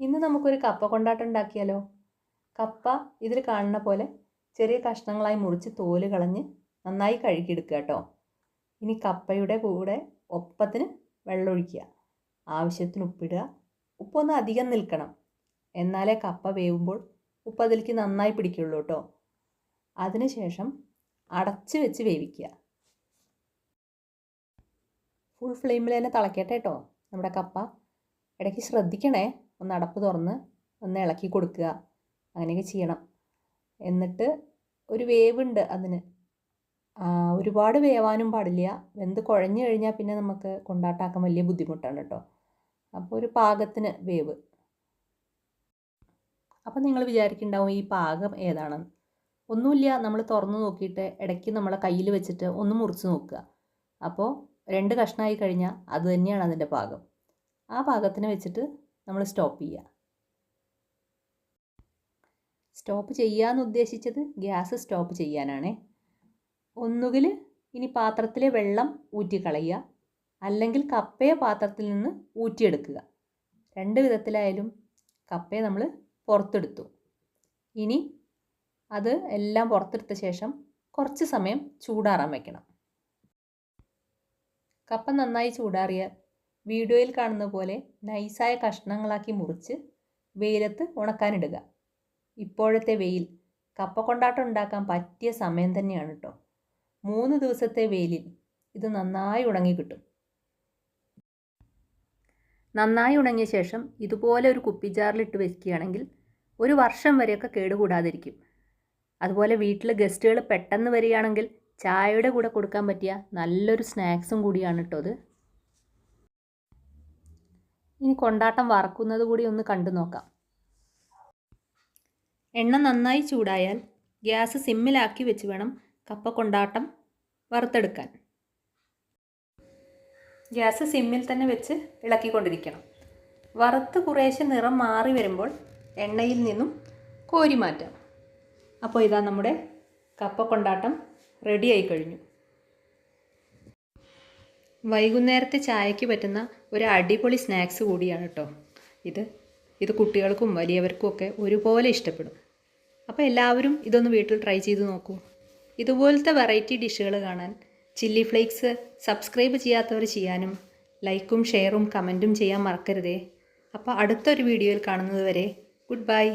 ഇന്ന് നമുക്കൊരു കപ്പ കൊണ്ടാട്ടം ഉണ്ടാക്കിയാലോ കപ്പ ഇതിൽ കാണുന്ന പോലെ ചെറിയ കഷ്ണങ്ങളായി മുറിച്ച് തോൽ കളഞ്ഞ് നന്നായി കഴുകിയെടുക്കുക കേട്ടോ. ഇനി കപ്പയുടെ കൂടെ ഒപ്പത്തിന് വെള്ളമൊഴിക്കുക ആവശ്യത്തിന് ഉപ്പിടുക. ഉപ്പൊന്ന് അധികം നിൽക്കണം. എന്നാലേ കപ്പ വേവുമ്പോൾ ഉപ്പ് അതിലേക്ക് നന്നായി പിടിക്കുള്ളൂ കേട്ടോ. അതിനുശേഷം അടച്ച് വെച്ച് വേവിക്കുക. ഫുൾ ഫ്ലെയിമിൽ തന്നെ തിളക്കട്ടെ കേട്ടോ. നമ്മുടെ കപ്പ. ഇടയ്ക്ക് ശ്രദ്ധിക്കണേ. ഒന്ന് അടപ്പ് തുറന്ന് ഒന്ന് ഇളക്കി കൊടുക്കുക. അങ്ങനെയൊക്കെ ചെയ്യണം. എന്നിട്ട് ഒരു വേവുണ്ട് അതിന്. ഒരുപാട് വേവാനും പാടില്ല. വെന്ത് കുഴഞ്ഞു കഴിഞ്ഞാൽ പിന്നെ നമുക്ക് കൊണ്ടാട്ടാക്കാൻ വലിയ ബുദ്ധിമുട്ടാണ് കേട്ടോ. അപ്പോൾ ഒരു പാകത്തിന് വേവ്. അപ്പം നിങ്ങൾ വിചാരിക്കുന്നുണ്ടാവും ഈ പാകം ഏതാണെന്ന് ഒന്നുമില്ല നമ്മൾ തുറന്ന് നോക്കിയിട്ട് ഇടയ്ക്ക് നമ്മളെ കയ്യിൽ വെച്ചിട്ട് ഒന്ന് മുറിച്ച് നോക്കുക. അപ്പോൾ രണ്ട് കഷ്ണമായി കഴിഞ്ഞാൽ അത് തന്നെയാണ് അതിന്റെ പാകം. ആ പാകത്തിന് വെച്ചിട്ട് നമ്മൾ സ്റ്റോപ്പ് ചെയ്യുക. സ്റ്റോപ്പ് ചെയ്യാമെന്ന് ഉദ്ദേശിച്ചത് ഗ്യാസ് സ്റ്റോപ്പ് ചെയ്യാനാണ്. ഒന്നുകിൽ ഇനി പാത്രത്തിലെ വെള്ളം ഊറ്റിക്കളയുക. അല്ലെങ്കിൽ കപ്പയെ പാത്രത്തിൽ നിന്ന് ഊറ്റിയെടുക്കുക. രണ്ട് വിധത്തിലായാലും കപ്പയെ നമ്മൾ പുറത്തെടുത്തു. ഇനി അത് എല്ലാം പുറത്തെടുത്ത ശേഷം കുറച്ച് സമയം ചൂടാറാൻ വയ്ക്കണം. കപ്പ നന്നായി ചൂടാറിയാൽ വീഡിയോയിൽ കാണുന്ന പോലെ നൈസായ കഷ്ണങ്ങളാക്കി മുറിച്ച് വെയിലത്ത് ഉണക്കാനിടുക. ഇപ്പോഴത്തെ വെയിൽ കപ്പ കൊണ്ടാട്ടം ഉണ്ടാക്കാൻ പറ്റിയ സമയം തന്നെയാണ് കേട്ടോ മൂന്ന് ദിവസത്തെ വെയിലിൽ ഇത് നന്നായി ഉണങ്ങി കിട്ടും. നന്നായി ഉണങ്ങിയ ശേഷം ഇതുപോലെ ഒരു കുപ്പിജാറിലിട്ട് വെക്കുകയാണെങ്കിൽ ഒരു വർഷം വരെയൊക്കെ കേടുകൂടാതിരിക്കും. അതുപോലെ വീട്ടിലെ ഗസ്റ്റുകൾ പെട്ടെന്ന് വരികയാണെങ്കിൽ ചായയുടെ കൂടെ കൊടുക്കാൻ പറ്റിയ നല്ലൊരു സ്നാക്സും കൂടിയാണ് കേട്ടോ അത് ഇനി കൊണ്ടാട്ടം വറക്കുന്നത് കൂടി ഒന്ന് കണ്ടു നോക്കാം. എണ്ണ നന്നായി ചൂടായാൽ ഗ്യാസ് സിമ്മിലാക്കി വെച്ച് വേണം കപ്പ കൊണ്ടാട്ടം വറുത്തെടുക്കാൻ. ഗ്യാസ് സിമ്മിൽ തന്നെ വെച്ച് ഇളക്കിക്കൊണ്ടിരിക്കണം. വറുത്ത് കുറേശ്ശെ നിറം മാറി വരുമ്പോൾ എണ്ണയിൽ നിന്നും കോരി മാറ്റാം. അപ്പോൾ ഇതാ നമ്മുടെ കപ്പ കൊണ്ടാട്ടം റെഡി കഴിഞ്ഞു. വൈകുന്നേരത്തെ ചായയ്ക്ക് പറ്റുന്ന ഒരു അടിപൊളി സ്നാക്സ് കൂടിയാണ് കേട്ടോ ഇത്. ഇത് കുട്ടികൾക്കും വലിയവർക്കും ഒക്കെ ഒരുപോലെ ഇഷ്ടപ്പെടും. അപ്പോൾ എല്ലാവരും ഇതൊന്ന് വീട്ടിൽ ട്രൈ ചെയ്ത് നോക്കൂ. ഇതുപോലത്തെ വെറൈറ്റി ഡിഷുകൾ കാണാൻ ചില്ലി ഫ്ലേക്സ് സബ്സ്ക്രൈബ് ചെയ്യാത്തവർ ചെയ്യാനും ലൈക്കും ഷെയറും കമന്റും ചെയ്യാൻ മറക്കരുതേ. അപ്പോൾ അടുത്തൊരു വീഡിയോയിൽ കാണുന്നത് വരെ ഗുഡ് ബൈ.